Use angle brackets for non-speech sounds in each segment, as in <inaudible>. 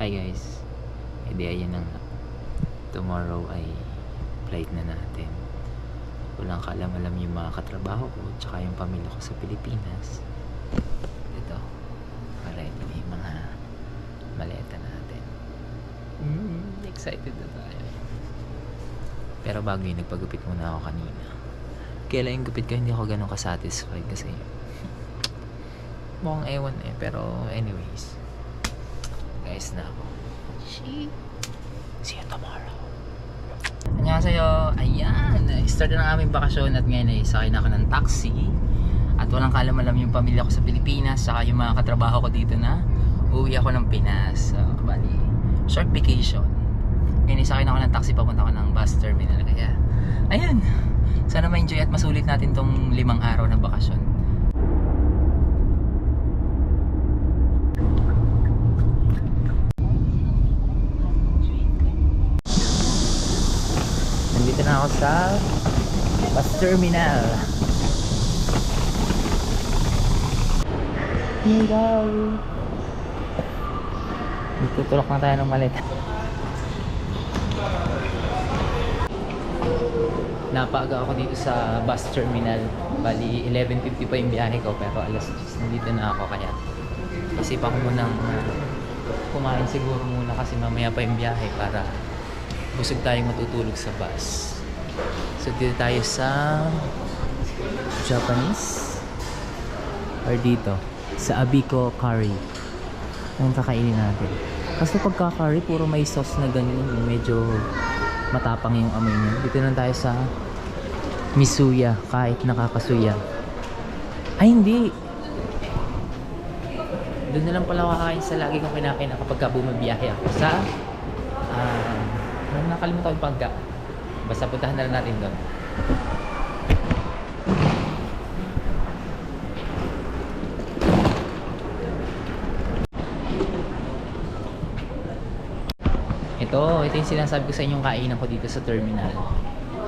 Hi guys. Edi ayan na. Tomorrow ay flight na natin. Walang kaalam-alam yung mga katrabaho ko tsaka yung pamilya ko sa Pilipinas. Ito. Ready na yung mga maleta natin. Mm, excited na tayo. Pero bago yun, nagpagupit muna ako kanina. Kaya yung gupit ko, hindi ako ganun kasatisfied kasi <laughs> mukhang ewan eh. Pero anyways, guys na ako. See? See you tomorrow. Annyeonghaseyo. Ayan, start na ng aming bakasyon at ngayon ay sakay na ako ng taxi. At walang kalam-alam yung pamilya ko sa Pilipinas, saka yung mga katrabaho ko dito na uwi ako ng Pinas. So, bali, short vacation. Ngayon ay sakay na ako ng taxi papunta ako ng bus terminal. Kaya, ayan. Sana ma-enjoy at masulit natin tong limang araw na bakasyon. Nandito na ako sa bus terminal. Here we go. Tutulok na tayo ng maleta. Napaaga ako dito sa bus terminal. Bali, 11.50 pa yung biyahe ko pero alas 10 nandito na ako kaya isipan ko munang uh, kumain siguro muna kasi mamaya pa yung biyahe para busog tayong matutulog sa bus. So dito tayo sa Japanese or dito sa Abiko Curry. Anong kakainin natin? Kasi pagka curry, puro may sauce na ganyan. Medyo matapang yung amoy niya. Dito na tayo sa Misuya, kahit nakakasuya. Ay, hindi! Doon na lang pala kakain sa lagi kong kinakain kapag ka bumabiyahe ako sa ano nakalimutan ko yung pagka. Basta puntahan na lang natin doon. Ito, ito yung sinasabi ko sa inyong kainan ko dito sa terminal.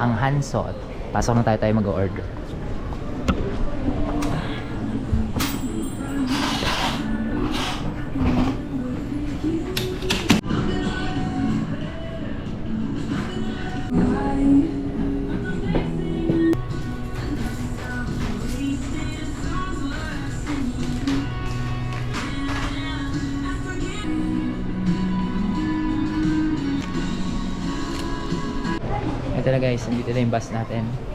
Ang Hansot. Pasok na tayo tayo mag-order. Na guys, nandito na yung bus natin.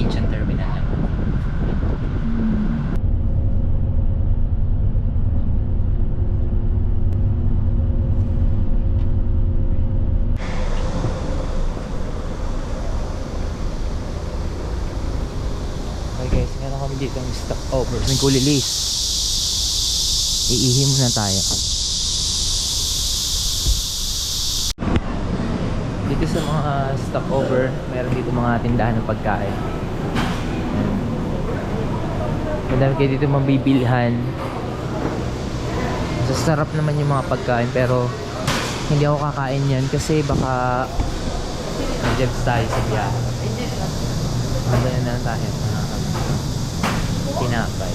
Sa Ancient Terminal naman. Okay guys, meron kami dito ng stopover. May kulilis. Iihi muna tayo. Sa mga stopover, meron dito mga tindahan ng pagkain. Madami kayo dito mabibilhan. Sa sarap naman yung mga pagkain pero hindi ako kakain yan kasi baka mag-jebs tayo sa biyahe. Ano na lang tayo tinapay.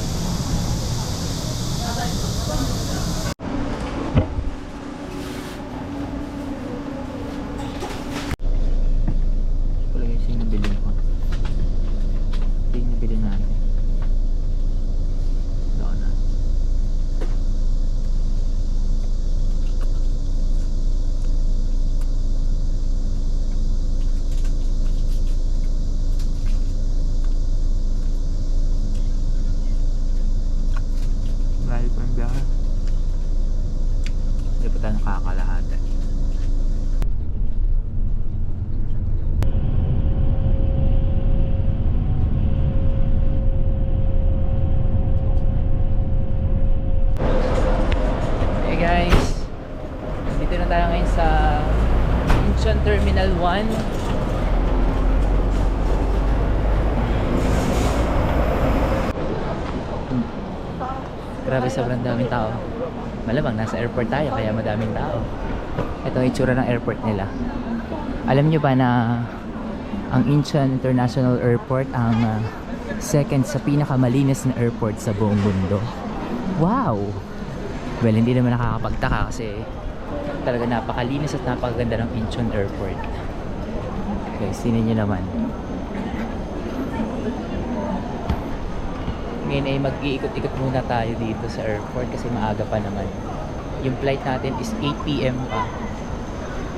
Ito lang yung sinabili ko. Ito yung nabili natin. Donut. Marami pa yung biyahe. Hindi pa tayo nakakalahatan. Hey guys, dito na tayo ngayon sa Incheon Terminal 1. Grabe sobrang daming tao. Malamang nasa airport tayo kaya madaming tao. Ito ang itsura ng airport nila. Alam nyo ba na ang Incheon International Airport ang ah, second sa pinakamalinis na airport sa buong mundo? Wow! Well, hindi naman nakakapagtaka kasi talaga napakalinis at napakaganda ng Incheon Airport. Guys, sinin nyo naman. Ngayon ay mag-iikot-ikot muna tayo dito sa airport kasi maaga pa naman. Yung flight natin is 8pm pa.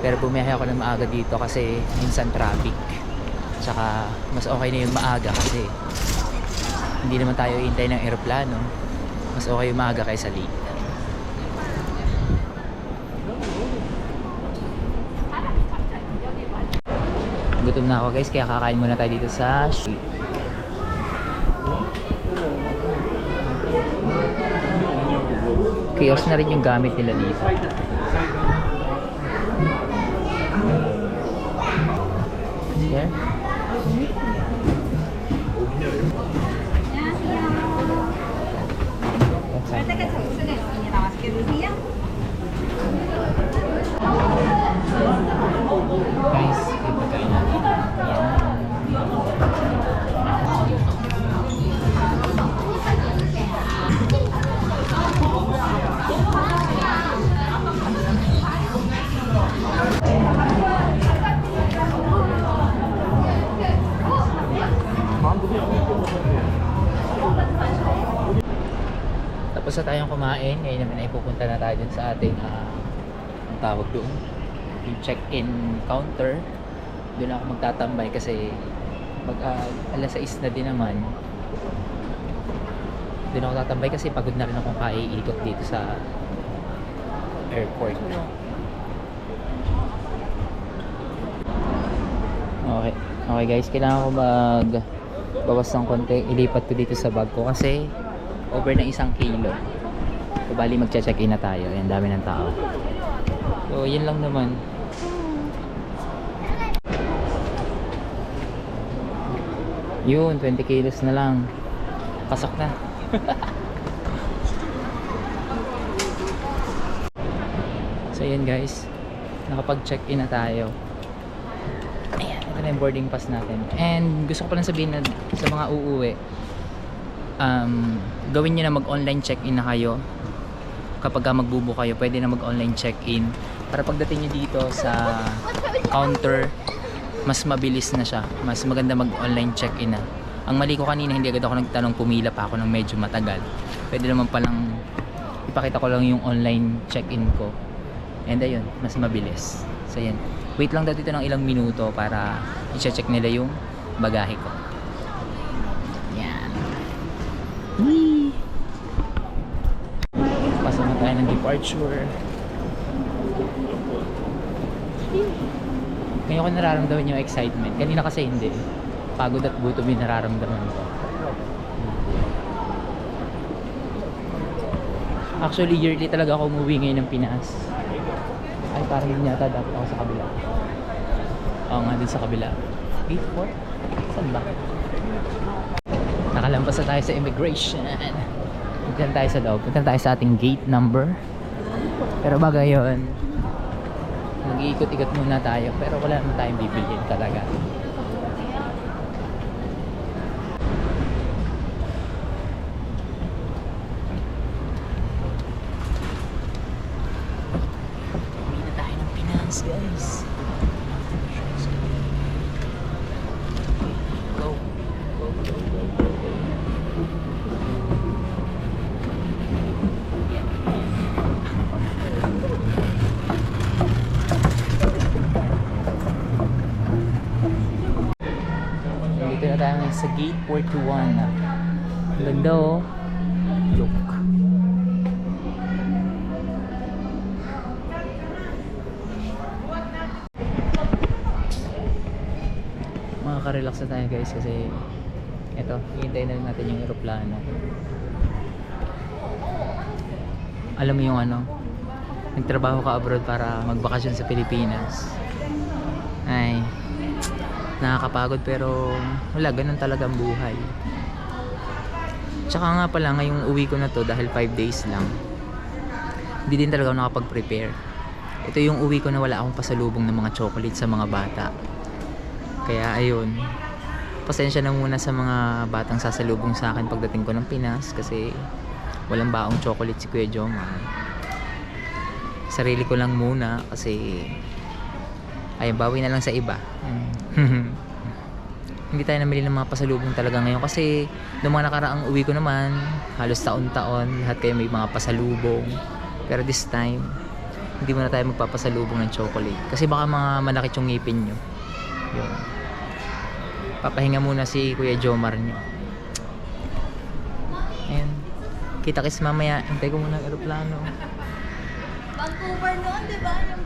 Pero bumiyahe ako ng maaga dito kasi minsan traffic. Tsaka mas okay na yung maaga kasi hindi naman tayo hintay ng aeroplano. Mas okay yung maaga kaysa late. Gutom na ako guys, kaya kakain muna tayo dito sa street. Kiosk na rin yung gamit nila dito. Here? 빨 Guys, ito pagkain natin. Yan. Tapos na tayong kumain, ngayon naman ay pupunta na tayo dun sa ating ang tawag doon yung check-in counter doon ako magtatambay kasi mag ah, alas 6 na din naman doon ako tatambay kasi pagod na rin akong kaiikot dito sa airport. Okay. Okay guys. Kailangan ko mag bawas ng konti. Ilipat ko dito sa bag ko kasi over na isang kilo. So bali magche-check-in na tayo. Yan dami ng tao. So yun lang naman Yun, 20 kilos na lang. Pasok na. <laughs> so yun guys. Nakapag-check-in na tayo. Ayan, ito na yung boarding pass natin. And gusto ko pa lang sabihin na sa mga uuwi, um, gawin nyo na mag-online check-in na kayo. Kapag ka magbubo kayo, pwede na mag-online check-in. Para pagdating nyo dito sa counter, mas mabilis na siya. Mas maganda mag-online check-in na. Ang mali ko kanina, hindi agad ako nagtanong, pumila pa ako ng medyo matagal. Pwede naman palang ipakita ko lang yung online check-in ko. And ayun, mas mabilis. So yan. Wait lang daw dito ng ilang minuto para i-check nila yung bagahe ko. Yan. Whee! Pasok na tayo ng departure. Ngayon ko nararamdaman yung excitement. Kanina kasi hindi. Pagod at gutom yung nararamdaman ko. Actually, yearly talaga ako umuwi ngayon ng Pinas. Ay, parang yun yata dapat ako sa kabila. Oo nga, din sa kabila. 8-4? Saan ba? Nakalampas na tayo sa immigration. Punta tayo sa loob. Punta tayo sa ating gate number. Pero baga yun, mag-iikot-ikot muna tayo. Pero wala naman tayong bibilhin talaga. Uwi na tayo ng Pinas, guys. Go. Go, go, go, go, go. Ngayon sa gate 41. ah. Ang Ganda oh. Look. Makaka-relax na tayo guys kasi eto, hihintayin na natin yung aeroplano. Alam mo yung ano, nagtrabaho ka abroad para magbakasyon sa Pilipinas. Ay, nakakapagod pero wala, ganun talaga buhay. Tsaka nga pala, ngayong uwi ko na to dahil 5 days lang. Hindi din talaga ako nakapag-prepare. Ito yung uwi ko na wala akong pasalubong ng mga chocolate sa mga bata. Kaya ayun, pasensya na muna sa mga batang sasalubong sa akin pagdating ko ng Pinas kasi walang baong chocolate si Kuya Jomar. Sarili ko lang muna kasi ayun, bawi na lang sa iba. Mm. Hindi tayo namili ng mga pasalubong talaga ngayon kasi noong mga nakaraang uwi ko naman, halos taon-taon, lahat kayo may mga pasalubong. Pero this time, hindi muna tayo magpapasalubong ng chocolate. Kasi baka mga manakit yung ngipin nyo. Yun. Papahinga muna si Kuya Jomar nyo. Ayan. Kita kis mamaya. Hintay ko muna ang aeroplano. Vancouver noon, di ba? Yung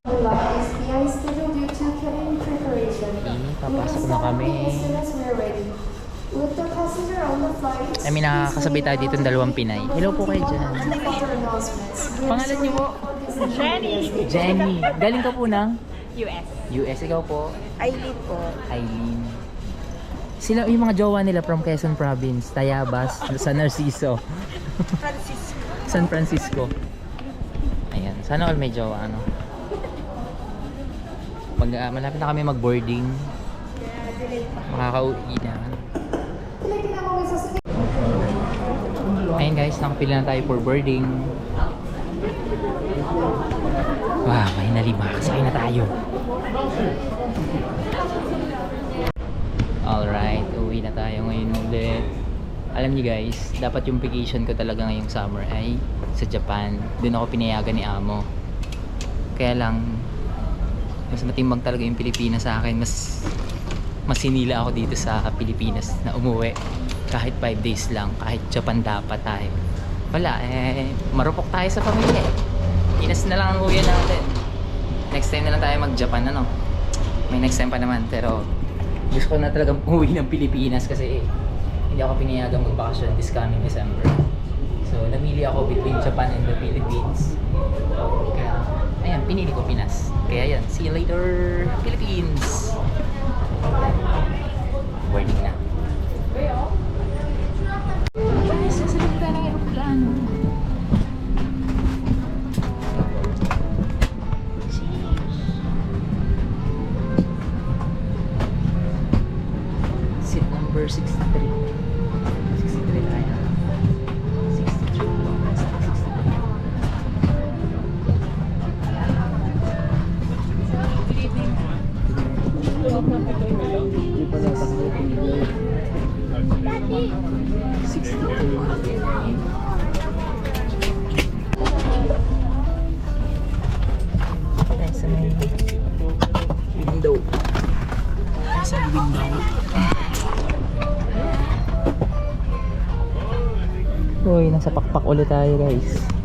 Is the ice due to cabin Eh, papasok na kami. As soon as we're ready. With the passenger on the flight. I mean, nakakasabay tayo dito ng dalawang Pinay. Hello po kayo dyan. Pangalan niyo po? Jenny. Jenny. Galing ka po ng US. US. Ikaw po? Eileen po. Eileen. Sila yung mga jowa nila from Quezon Province, Tayabas, San Narciso, Francis. San Francisco. Ayan, sana all may jowa ano. Mag, ah, malapit na kami mag-boarding. Makakauwi na. Ayun guys, nakapila na tayo for boarding. Wow, may nalima. Sakay na tayo. Alright, uwi na tayo ngayon ulit. Alam niyo guys, dapat yung vacation ko talaga ngayong summer ay sa Japan. Doon ako pinayagan ni Amo. Kaya lang, mas matimbang talaga yung Pilipinas sa akin. Mas masinila ako dito sa Pilipinas na umuwi. Kahit 5 days lang, kahit Japan dapat tayo. Wala, eh, marupok tayo sa pamilya. eh. Pinas na lang ang uwi natin. Next time na lang tayo mag-Japan, ano? May next time pa naman, pero gusto ko na talaga <laughs> umuwi ng Pilipinas kasi eh, hindi ako pinayagang magbakasyon this coming December. So, namili ako between Japan and the Philippines. Kaya, ayan, pinili ko Pinas. Kaya yan, see you later, Philippines! Boarding na. Guys, number 63. 63 ulit tayo guys.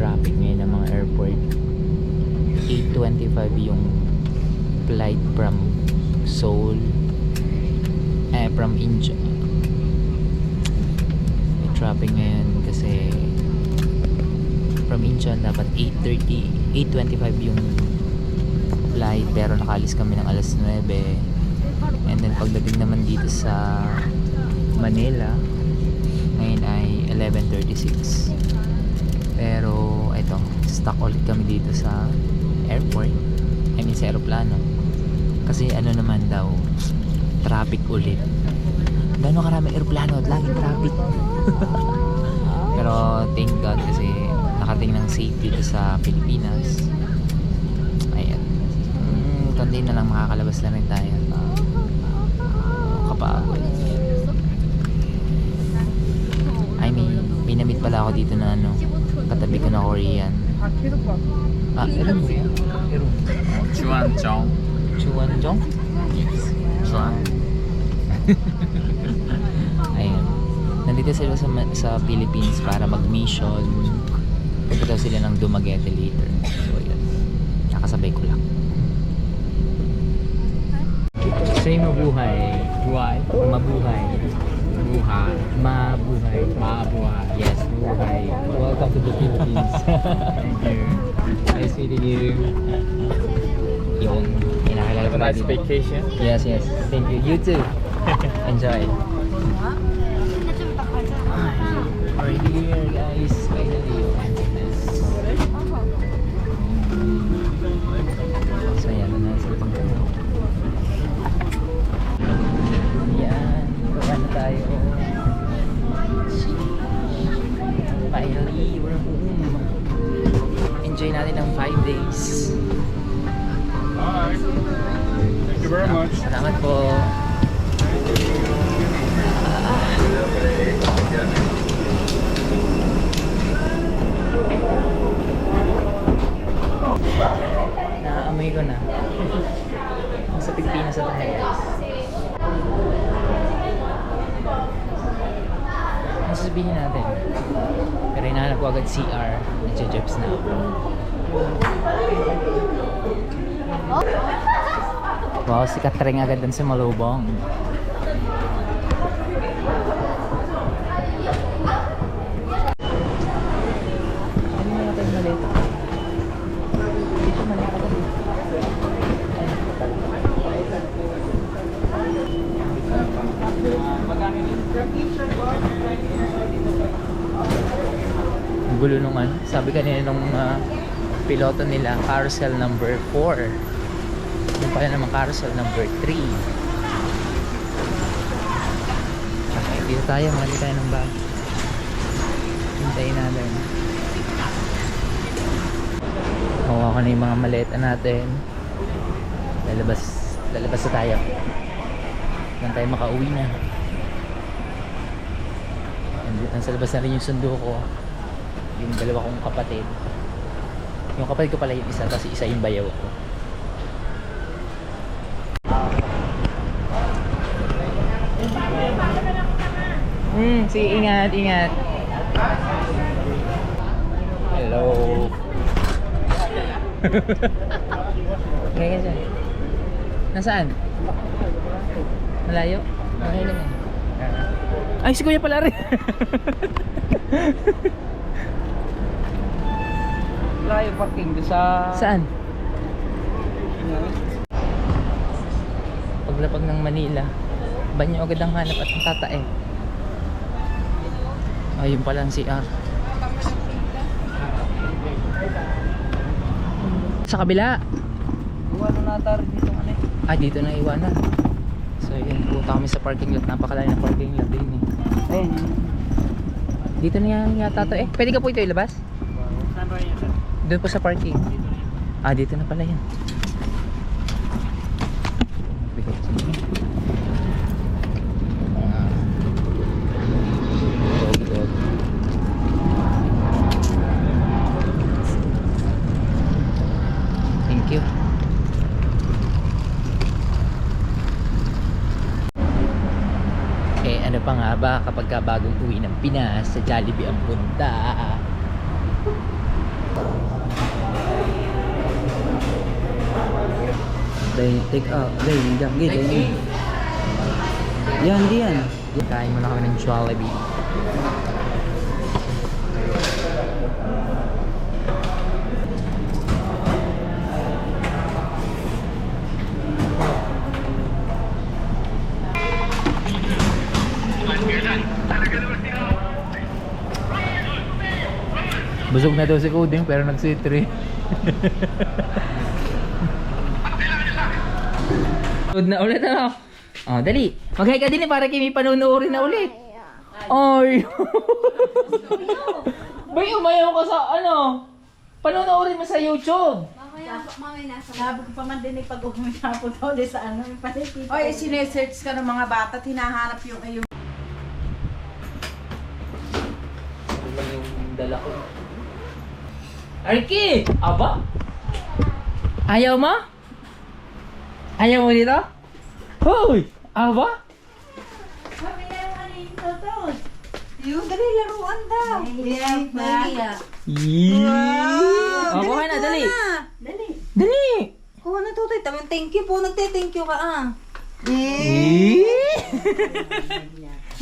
traffic ngayon ng mga airport. 8.25 yung flight from Seoul. Eh from India. Yung traffic ngayon kasi from Incheon dapat 8.30 8.25 yung flight. Pero nakalis kami ng alas 9 and then pagdating naman dito sa Manila ngayon ay 11.36 pero stuck ulit kami dito sa airport. I mean sa aeroplano. Kasi ano naman daw traffic ulit. Gano'ng karami aeroplano at laging traffic. <laughs> Pero thank God kasi nakating ng safe dito sa Pilipinas. Ayan. Mm, kundi na lang makakalabas na rin tayo. Kapagod I mean pinamit pala ako dito na ano katabi ko na Korean ah ilan mo yan? Ilan? 주안정 Chuanjong? 주안 Ayun. Nandito sila sa, ma- sa Philippines para mag-mission. Punta daw sila ng Dumaguete later. So, yun. Nakasabay ko lang. Say mabuhay. 부활 Mabuhay. 무한 Mabuhay. 마부활 Yes, Mabuhay. Welcome to the Philippines. Thank you Nice meeting you Yun. Inakilala Have ko a na nice dito. vacation Yes, yes. Thank you. You too. <laughs> Enjoy. We're here, guys. Mali ka dun. Ang gulo nung ano. Sabi kanina nung ah, piloto nila, carousel number 4. Yung pala naman carousel number 3. Okay, dito tayo. Mali tayo ng bag. Hintayin natin. Makuha ko na yung mga maleta natin. Lalabas, lalabas na tayo. Nang tayo makauwi na. Nasa labas na rin yung sundo ko. Yung dalawa kong kapatid. Yung kapatid ko pala yung isa, tapos isa yung bayaw ko. Hmm, sige, ingat, ingat. Hello. <laughs> Kaya dyan. Nasaan? Malayo? Lang yan. Ay, si Kuya pala rin. <laughs> Layo parking doon sa Saan? Paglapag ng Manila, banyo agad ang hanap at ang tatae. Ayun pala ang CR. Sa kabila. Iwan na natar dito ano eh Ah, dito na iwanan. So, yun. Punta kami sa parking lot. Napakalayo ng parking lot din eh. Ayun Dito na yan yata to eh. Pwede ka po ito ilabas? Saan ba yun? Doon po sa parking. Ah, dito na pala yan. Bigat siya. Ah. Dog, dog. Thank you. Eh, ano pa nga ba kapag ka bagong uwi ng Pinas sa Jollibee ang punta? Dahil, take out. Dahil, diyan, gid. Like, Yan, di yan. Kain muna kami ng Jollibee. Busog na daw si Coding pero nag-C3. Good na ulit ano? Oh, dali. Mag-hi ka din eh para kimi panunuorin na ulit. Ay. <laughs> Bay, umayaw ka sa ano? Panunuorin mo sa YouTube. Sabi ko pa man din eh, pag umihapon daw ulit sa ano, may panikita. Oy, sinesearch ka ng mga bata at hinahanap yung ayun. Lang yung dala ko? Arki! Aba? Ayaw mo? Ayaw mo dito? Hoy! Aba? Sabi na yung yung totos. Yung dali laruan daw. Nahiya. Yee! Wow! Na, dali. Dali. Dali! Kuha na tutoy. Tama thank you po. Nagte-thank you ka ah. Yee!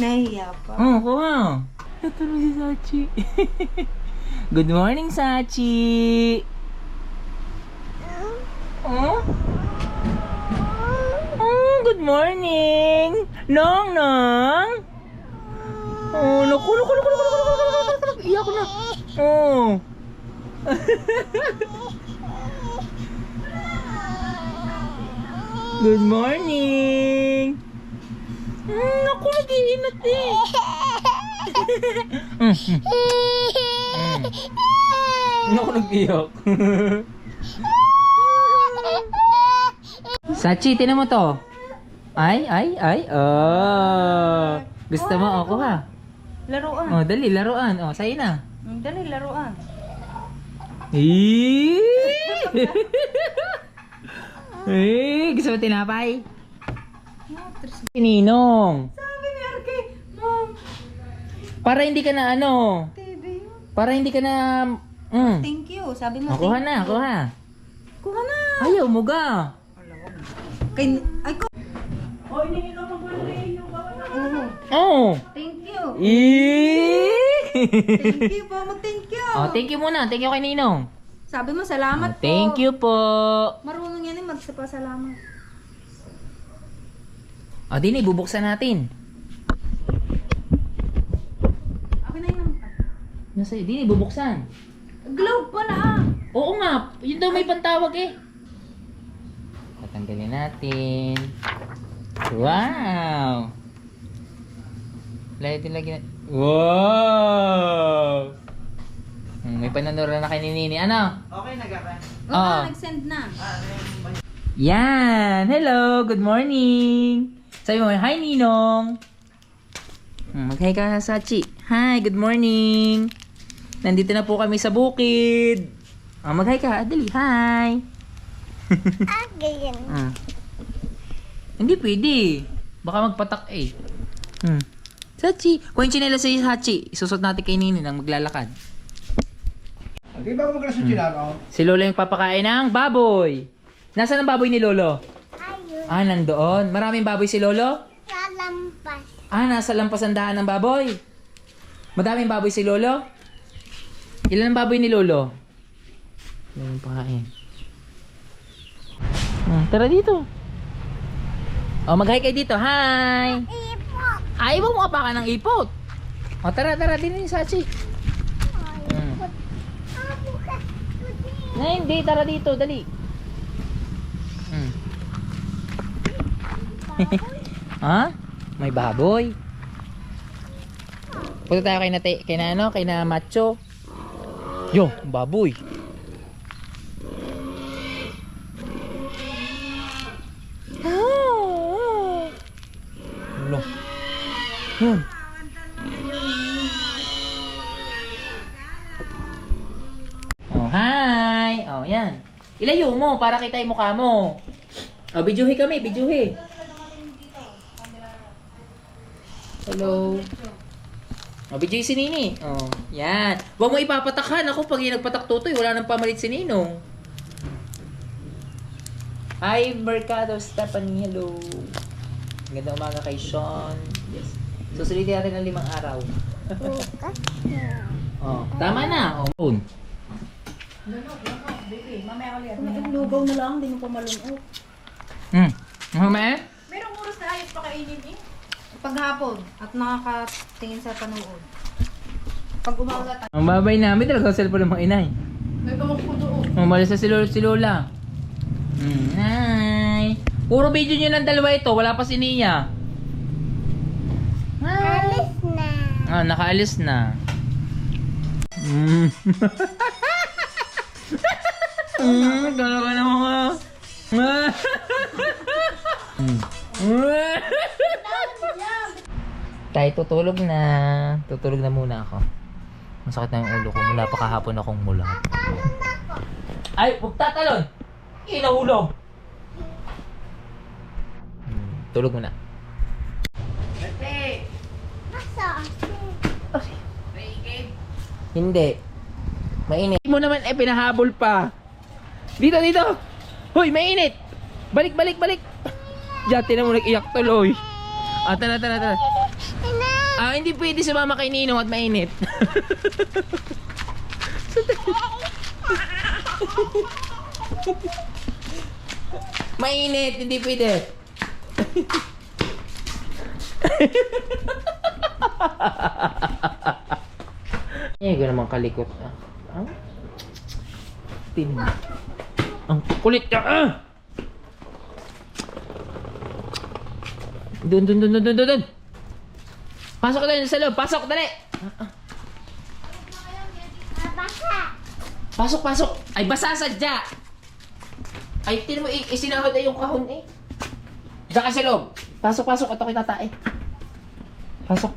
Nahiya pa. Oh, kuha. Natulog si Sachi. <laughs> Good morning, Sachi. Oh? Oh, good morning. Nong, nong. Oh, naku, naku, naku, naku, naku, naku, naku, naku, naku, Iyak na. Oh. <laughs> Good morning. <laughs> Mm, naku, nag-iinat eh. Mm, Mm. Naku, nag-iyak. <laughs> Sachi, tinan mo to. Ay, ay, ay. Oh. Gusto mo? O, kuha. Laruan. Oh, dali, laruan. Oh, sa'yo na. Mm, Dali laruan. Eh! eh, <laughs> gusto mo tinapay? Ninong. Sabi ni Arke, Mom, Para hindi ka na ano. Para hindi ka na mm. Thank you. Sabi mo, Oh, kuha thank na, you. kuha. Kuha na. Ayaw mo ga. Kay, ay, ko. Oh. Thank you. Eh. Thank you po. Mag-thank you. oh, thank you muna. Thank you kay Ninong. Sabi mo, salamat Oh, thank po. you po. Marunong yan eh, magsapasalamat. O, din bubuksan natin. Akin na yun. Nasa, din bubuksan. Globe pala ah. Oo nga, yun daw may pantawag eh. Tatanggalin natin. Wow! Lagi din lagi na. Wow! Hmm, may panonora na kay ni Nini. Ano? Okay, nagaka. Oo, Ah. nag-send na. Yan! Hello! Good morning! Sabi mo, hi Ninong! Hmm, Mag-hi ka Sachi. Hi, good morning! Nandito na po kami sa bukid. Ah, mag-hi ka. Dali, hi! <laughs> Hmm. Hindi pwede. Baka magpatak eh. Hmm. Sachi, kung yung chinela sa Sachi, isusot natin kay Nini nang maglalakad. Di ba sa chinako? Si Lolo yung papakain ng baboy. Nasaan ang baboy ni Lolo? Ah, nandoon. Maraming baboy si Lolo? Sa lampas. Ah, nasa lampas ang daan ng baboy. Madaming baboy si Lolo? Ilan ang baboy ni Lolo? Ilan ang pakain? Hmm, tara dito. Oh, mag-hi kayo dito. Hi! Ipot! Ay, mo ka ng ipot. O, tara, tara. Din yung sachi. Hmm. Na hindi, tara dito, dali. Hmm. ha? <laughs> May baboy. Punta tayo kay na, kay na ano, kay na macho. Yo, baboy. Ulo. Hmm. Oh, hi! Oh, yan. Ilayo mo para kita yung mukha mo. Oh, bidyuhi kami, bidyuhi. Hello. Oh, bidyuhi si Nini. Oh, yan. Huwag mo ipapatakhan. Ako, pag yung nagpatak tutoy, wala nang pamalit si Ninong. Hi, Mercado Stephanie. Hello. Magandang umaga kay Sean. Yes. Susulitin natin ng limang araw. <laughs> oh, tama na. Oh, phone. Baby, mamaya ulit. Lugaw na lang, hindi mo pa malunok. Hmm. Mamaya? Merong oras na ayos pa kainin eh. Paghapon at nakakatingin sa panood. Pag tayo. Ang babay namin talaga sa cellphone ng mga inay. Nagawag po doon. Umalis na si Lola. Si Lola. Hmm. Hi. Puro video nyo ng dalawa ito. Wala pa si Nia. Alis na. Ah, nakaalis na. Mm. mm, gano'n ka na mga... Mm. Tayo tutulog na. Tutulog na muna ako. Masakit na yung ulo ko. Mula pa kahapon akong mulat. Ay, huwag tatalon! Inahulog! Hmm, tulog muna. Hindi. Mainit. mo naman eh, pinahabol pa. Dito, dito! Hoy, mainit! Balik, balik, balik! Diyan, tinan mo nag-iyak tuloy. Ah, tara, tara, tara. Ah, hindi pwede sumama kay Ninong at mainit. mainit, hindi pwede. Eh, ko naman kalikot. Ah. Ah? Tin. Ang kulit ka. Ah! Dun, dun, dun, dun, dun, dun. Pasok tayo sa loob. Pasok, dali. Pasok, pasok. Ay, basa sadya. Ay, tinan mo, isinahod na yung kahon eh. Diyan ka sa loob. Pasok, pasok. At ako tatae. Pasok.